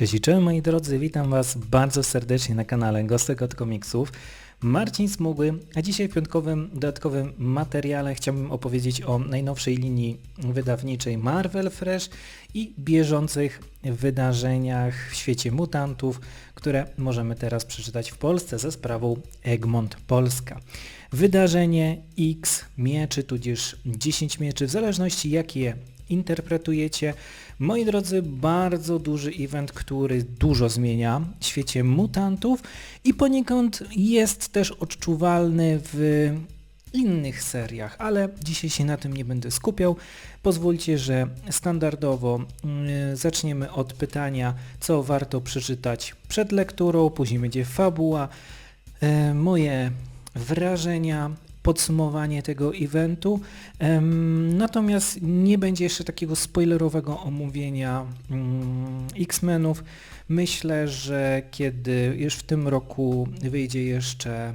Cześć i cześć moi drodzy, witam Was bardzo serdecznie na kanale Gostek od Komiksów. Marcin Smugły, a dzisiaj w piątkowym dodatkowym materiale chciałbym opowiedzieć o najnowszej linii wydawniczej Marvel Fresh i bieżących wydarzeniach w świecie mutantów, które możemy teraz przeczytać w Polsce ze sprawą Egmont Polska. Wydarzenie X mieczy, tudzież 10 mieczy, w zależności jakie interpretujecie. Moi drodzy, bardzo duży event, który dużo zmienia w świecie mutantów i poniekąd jest też odczuwalny w innych seriach, ale dzisiaj się na tym nie będę skupiał. Pozwólcie, że standardowo yy, zaczniemy od pytania, co warto przeczytać przed lekturą, później będzie fabuła, yy, moje wrażenia, podsumowanie tego eventu. Natomiast nie będzie jeszcze takiego spoilerowego omówienia mm, X-Menów. Myślę, że kiedy już w tym roku wyjdzie jeszcze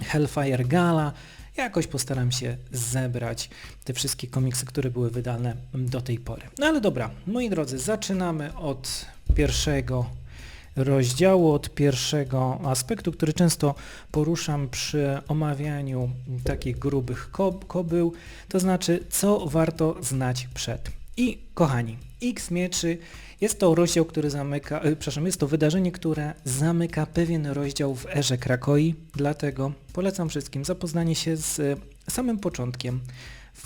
Hellfire Gala, jakoś postaram się zebrać te wszystkie komiksy, które były wydane do tej pory. No ale dobra, moi drodzy, zaczynamy od pierwszego rozdziału, od pierwszego aspektu, który często poruszam przy omawianiu takich grubych kobył, to znaczy co warto znać przed. I kochani, X mieczy jest to rozdział, który zamyka, e, przepraszam, jest to wydarzenie, które zamyka pewien rozdział w erze Krakoi, dlatego polecam wszystkim zapoznanie się z samym początkiem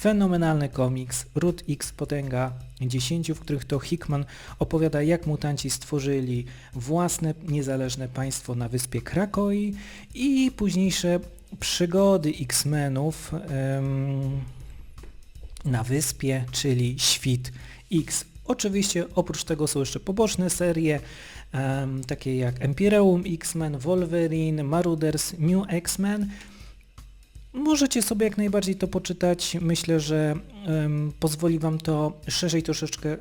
Fenomenalny komiks, Root X Potęga 10, w których to Hickman opowiada jak mutanci stworzyli własne niezależne państwo na wyspie Krakoi i późniejsze przygody X-Menów na wyspie, czyli Świt X. Oczywiście oprócz tego są jeszcze poboczne serie, um, takie jak Empyreum X-Men, Wolverine, Marauders, New X-Men, Możecie sobie jak najbardziej to poczytać. Myślę, że um, pozwoli Wam to szerzej troszeczkę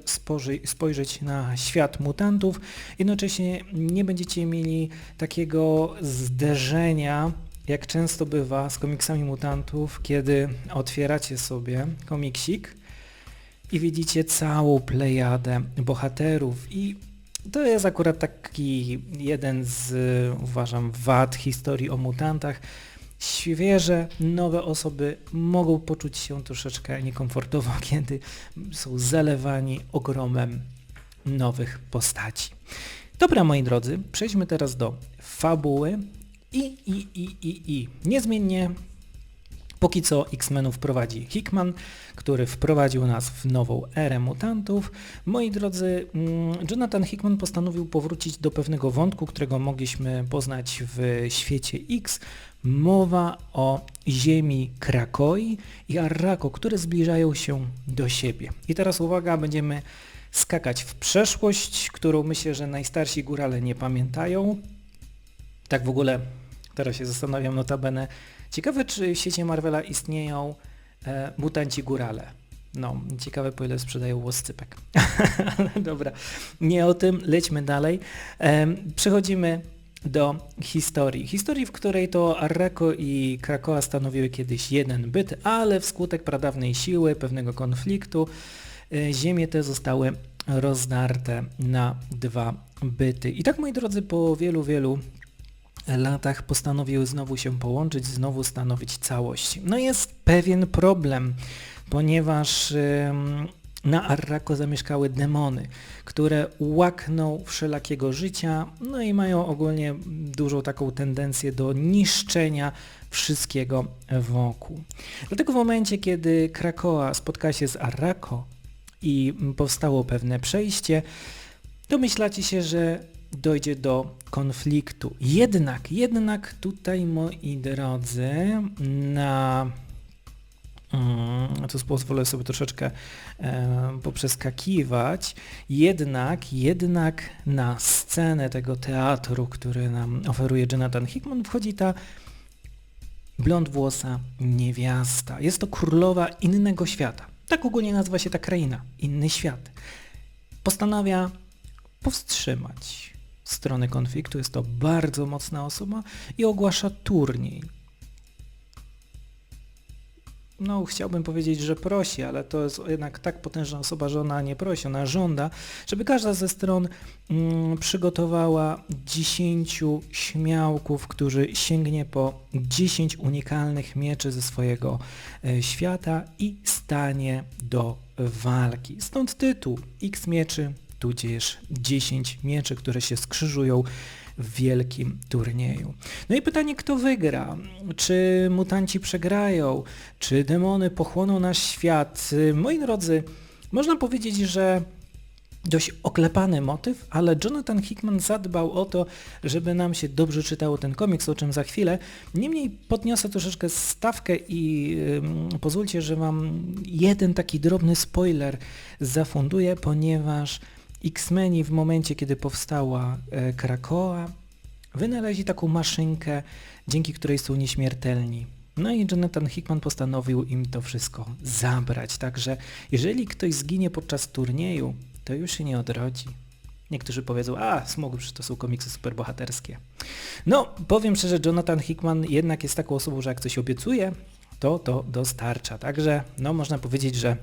spojrzeć na świat mutantów. Jednocześnie nie będziecie mieli takiego zderzenia, jak często bywa z komiksami mutantów, kiedy otwieracie sobie komiksik i widzicie całą plejadę bohaterów i to jest akurat taki jeden z, uważam, wad historii o mutantach, świeże, nowe osoby mogą poczuć się troszeczkę niekomfortowo, kiedy są zalewani ogromem nowych postaci. Dobra, moi drodzy, przejdźmy teraz do fabuły i, i, i, i, i. Niezmiennie Póki co X-Menów prowadzi Hickman, który wprowadził nas w nową erę mutantów. Moi drodzy, mm, Jonathan Hickman postanowił powrócić do pewnego wątku, którego mogliśmy poznać w świecie X. Mowa o ziemi Krakoi i Arrako, które zbliżają się do siebie. I teraz uwaga, będziemy skakać w przeszłość, którą myślę, że najstarsi górale nie pamiętają. Tak w ogóle, teraz się zastanawiam notabene, Ciekawe, czy w świecie Marvela istnieją e, mutanci górale. No, ciekawe po ile sprzedają łoscypek. Dobra, nie o tym, lećmy dalej. E, przechodzimy do historii. Historii, w której to Arrako i Krakoa stanowiły kiedyś jeden byt, ale wskutek pradawnej siły, pewnego konfliktu, e, ziemie te zostały rozdarte na dwa byty. I tak moi drodzy, po wielu, wielu latach postanowiły znowu się połączyć, znowu stanowić całość. No jest pewien problem, ponieważ na Arrako zamieszkały demony, które łakną wszelakiego życia, no i mają ogólnie dużą taką tendencję do niszczenia wszystkiego wokół. Dlatego w momencie, kiedy Krakoa spotka się z Arrako i powstało pewne przejście, domyślacie się, że dojdzie do konfliktu. Jednak, jednak tutaj moi drodzy, na to pozwolę sobie troszeczkę e, poprzeskakiwać, jednak, jednak na scenę tego teatru, który nam oferuje Jonathan Hickman, wchodzi ta blond włosa niewiasta. Jest to królowa innego świata. Tak ogólnie nazywa się ta kraina, inny świat. Postanawia powstrzymać strony konfliktu, jest to bardzo mocna osoba i ogłasza turniej. No chciałbym powiedzieć, że prosi, ale to jest jednak tak potężna osoba, że ona nie prosi, ona żąda, żeby każda ze stron mm, przygotowała 10 śmiałków, którzy sięgnie po 10 unikalnych mieczy ze swojego e, świata i stanie do walki. Stąd tytuł X mieczy, tudzież 10 mieczy, które się skrzyżują w wielkim turnieju. No i pytanie, kto wygra? Czy mutanci przegrają? Czy demony pochłoną nasz świat? Moi drodzy, można powiedzieć, że dość oklepany motyw, ale Jonathan Hickman zadbał o to, żeby nam się dobrze czytało ten komiks, o czym za chwilę. Niemniej podniosę troszeczkę stawkę i yy, pozwólcie, że wam jeden taki drobny spoiler zafunduję, ponieważ X-Meni w momencie, kiedy powstała e, Krakoa, wynaleźli taką maszynkę, dzięki której są nieśmiertelni. No i Jonathan Hickman postanowił im to wszystko zabrać, także jeżeli ktoś zginie podczas turnieju, to już się nie odrodzi. Niektórzy powiedzą, a smog, że to są komiksy superbohaterskie. No, powiem szczerze, Jonathan Hickman jednak jest taką osobą, że jak coś obiecuje, to to dostarcza. Także, no można powiedzieć, że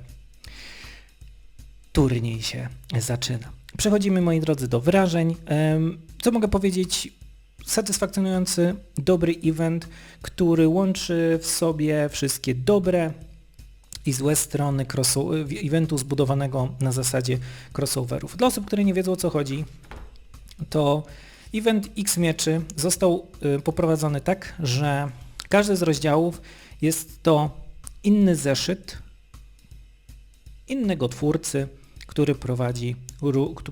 turniej się zaczyna. Przechodzimy, moi drodzy, do wrażeń. Co mogę powiedzieć? Satysfakcjonujący, dobry event, który łączy w sobie wszystkie dobre i złe strony eventu zbudowanego na zasadzie crossoverów. Dla osób, które nie wiedzą o co chodzi, to event X Mieczy został y, poprowadzony tak, że każdy z rozdziałów jest to inny zeszyt innego twórcy, który prowadzi,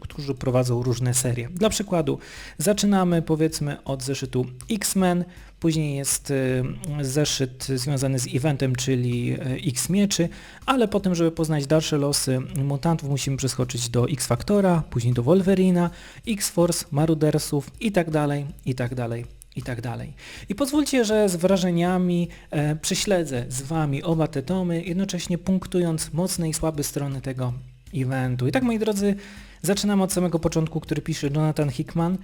którzy prowadzą różne serie. Dla przykładu zaczynamy powiedzmy od zeszytu X-Men, później jest y, zeszyt związany z eventem, czyli y, X-Mieczy, ale potem, żeby poznać dalsze losy mutantów musimy przeskoczyć do X-Factora, później do Wolverina, X-Force, Marudersów i tak dalej, i tak dalej i tak dalej. I pozwólcie, że z wrażeniami e, prześledzę z Wami oba te tomy, jednocześnie punktując mocne i słabe strony tego eventu. I tak moi drodzy, zaczynamy od samego początku, który pisze Jonathan Hickman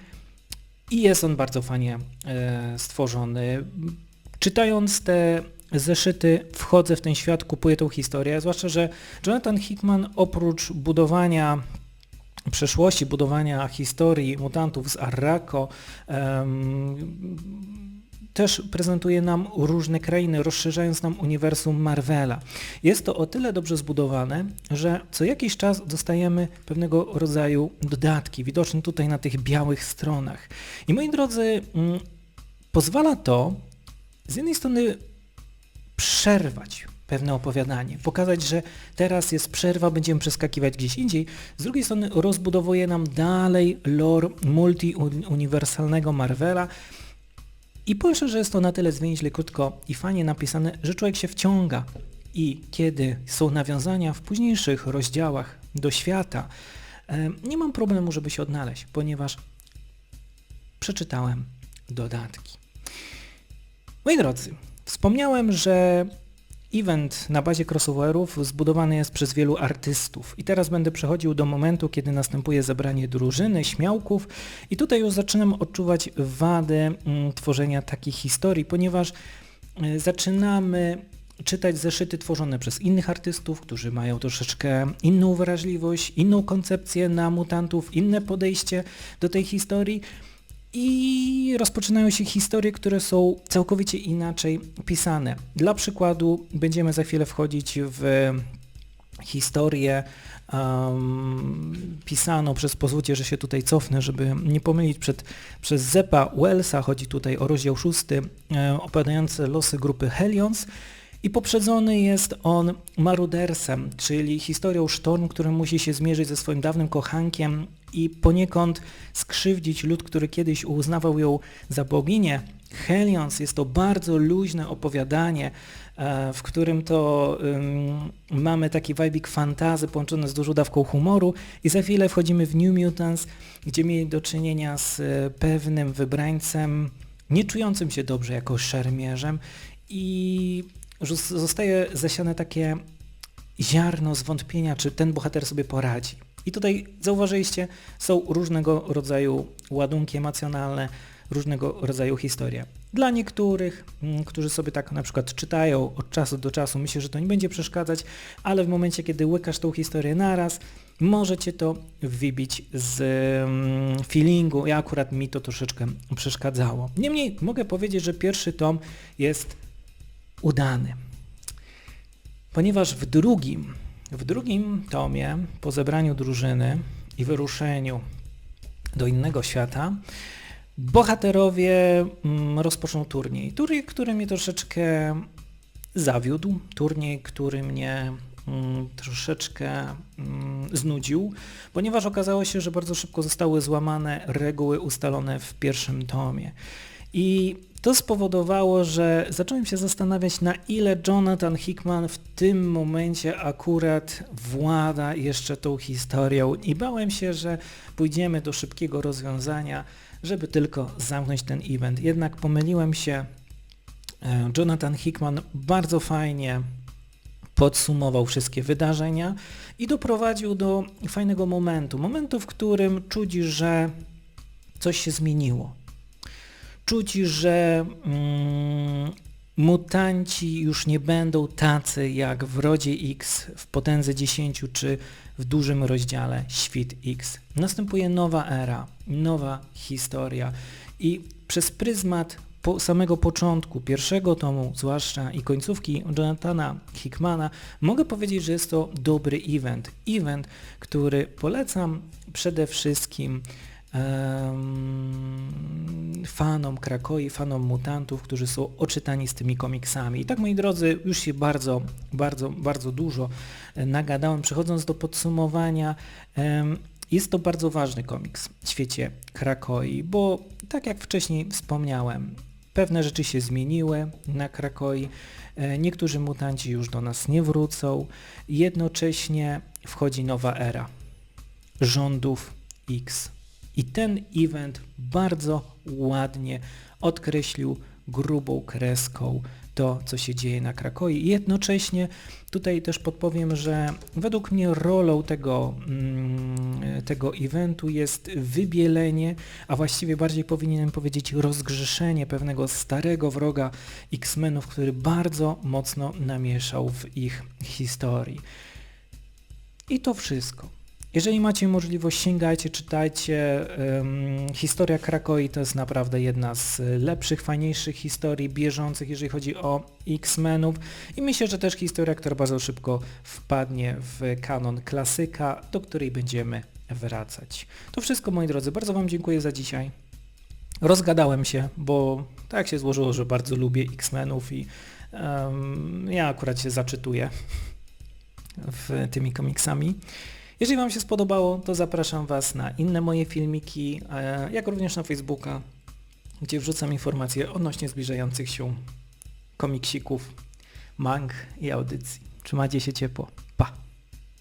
i jest on bardzo fajnie e, stworzony. Czytając te zeszyty wchodzę w ten świat, kupuję tą historię, zwłaszcza, że Jonathan Hickman oprócz budowania przeszłości, budowania historii mutantów z Arrako, też prezentuje nam różne krainy, rozszerzając nam uniwersum Marvela. Jest to o tyle dobrze zbudowane, że co jakiś czas dostajemy pewnego rodzaju dodatki, widoczne tutaj na tych białych stronach. I moi drodzy, mm, pozwala to z jednej strony przerwać pewne opowiadanie, pokazać, że teraz jest przerwa, będziemy przeskakiwać gdzieś indziej. Z drugiej strony rozbudowuje nam dalej lore multiuniwersalnego Marvela, i powiem że jest to na tyle zwięźle, krótko i fajnie napisane, że człowiek się wciąga. I kiedy są nawiązania w późniejszych rozdziałach do świata, nie mam problemu, żeby się odnaleźć, ponieważ przeczytałem dodatki. Moi drodzy, wspomniałem, że Event na bazie crossoverów zbudowany jest przez wielu artystów. I teraz będę przechodził do momentu, kiedy następuje zebranie drużyny, śmiałków. I tutaj już zaczynam odczuwać wadę mm, tworzenia takich historii, ponieważ y, zaczynamy czytać zeszyty tworzone przez innych artystów, którzy mają troszeczkę inną wrażliwość, inną koncepcję na mutantów, inne podejście do tej historii i rozpoczynają się historie, które są całkowicie inaczej pisane. Dla przykładu będziemy za chwilę wchodzić w historię um, pisaną przez, pozwólcie, że się tutaj cofnę, żeby nie pomylić, przed, przez Zepa Wellsa, chodzi tutaj o rozdział szósty, e, opowiadający losy grupy Helions, i poprzedzony jest on Marudersem, czyli historią Sztorm, który musi się zmierzyć ze swoim dawnym kochankiem i poniekąd skrzywdzić lud, który kiedyś uznawał ją za boginię. Helions jest to bardzo luźne opowiadanie, e, w którym to um, mamy taki wajbik fantazy połączony z dużą dawką humoru i za chwilę wchodzimy w New Mutants, gdzie mieli do czynienia z e, pewnym wybrańcem, nie czującym się dobrze jako szermierzem i zostaje zasiane takie ziarno zwątpienia, czy ten bohater sobie poradzi. I tutaj zauważyliście, są różnego rodzaju ładunki emocjonalne, różnego rodzaju historie. Dla niektórych, mm, którzy sobie tak na przykład czytają od czasu do czasu, myślę, że to nie będzie przeszkadzać, ale w momencie, kiedy łykasz tą historię naraz, może Cię to wybić z mm, feelingu. Ja akurat mi to troszeczkę przeszkadzało. Niemniej mogę powiedzieć, że pierwszy tom jest udany. Ponieważ w drugim, w drugim tomie, po zebraniu drużyny i wyruszeniu do innego świata, bohaterowie mm, rozpoczną turniej. Turniej, który mnie troszeczkę zawiódł, turniej, który mnie mm, troszeczkę mm, znudził, ponieważ okazało się, że bardzo szybko zostały złamane reguły ustalone w pierwszym tomie. I to spowodowało, że zacząłem się zastanawiać, na ile Jonathan Hickman w tym momencie akurat włada jeszcze tą historią i bałem się, że pójdziemy do szybkiego rozwiązania, żeby tylko zamknąć ten event. Jednak pomyliłem się. E, Jonathan Hickman bardzo fajnie podsumował wszystkie wydarzenia i doprowadził do fajnego momentu. Momentu, w którym czuć, że coś się zmieniło czuć, że mm, mutanci już nie będą tacy jak w Rodzie X, w Potędze 10 czy w dużym rozdziale Świt X. Następuje nowa era, nowa historia i przez pryzmat po samego początku pierwszego tomu, zwłaszcza i końcówki Jonathana Hickmana, mogę powiedzieć, że jest to dobry event. Event, który polecam przede wszystkim fanom Krakoi, fanom mutantów, którzy są oczytani z tymi komiksami. I tak moi drodzy, już się bardzo, bardzo, bardzo dużo e, nagadałem. Przechodząc do podsumowania, jest to bardzo ważny komiks w świecie Krakoi, bo tak jak wcześniej wspomniałem, pewne rzeczy się zmieniły na Krakoi, e, niektórzy mutanci już do nas nie wrócą, jednocześnie wchodzi nowa era rządów X i ten event bardzo ładnie odkreślił grubą kreską to, co się dzieje na Krakoi. jednocześnie tutaj też podpowiem, że według mnie rolą tego, mm, tego eventu jest wybielenie, a właściwie bardziej powinienem powiedzieć rozgrzeszenie pewnego starego wroga X-Menów, który bardzo mocno namieszał w ich historii. I to wszystko. Jeżeli macie możliwość, sięgajcie, czytajcie. Historia Krakoi to jest naprawdę jedna z lepszych, fajniejszych historii bieżących, jeżeli chodzi o X-Menów i myślę, że też historia, która bardzo szybko wpadnie w kanon klasyka, do której będziemy wracać. To wszystko moi drodzy, bardzo Wam dziękuję za dzisiaj. Rozgadałem się, bo tak się złożyło, że bardzo lubię X-Menów i um, ja akurat się zaczytuję w tymi komiksami. Jeżeli Wam się spodobało, to zapraszam Was na inne moje filmiki, e, jak również na Facebooka, gdzie wrzucam informacje odnośnie zbliżających się komiksików, mang i audycji. Trzymajcie się ciepło.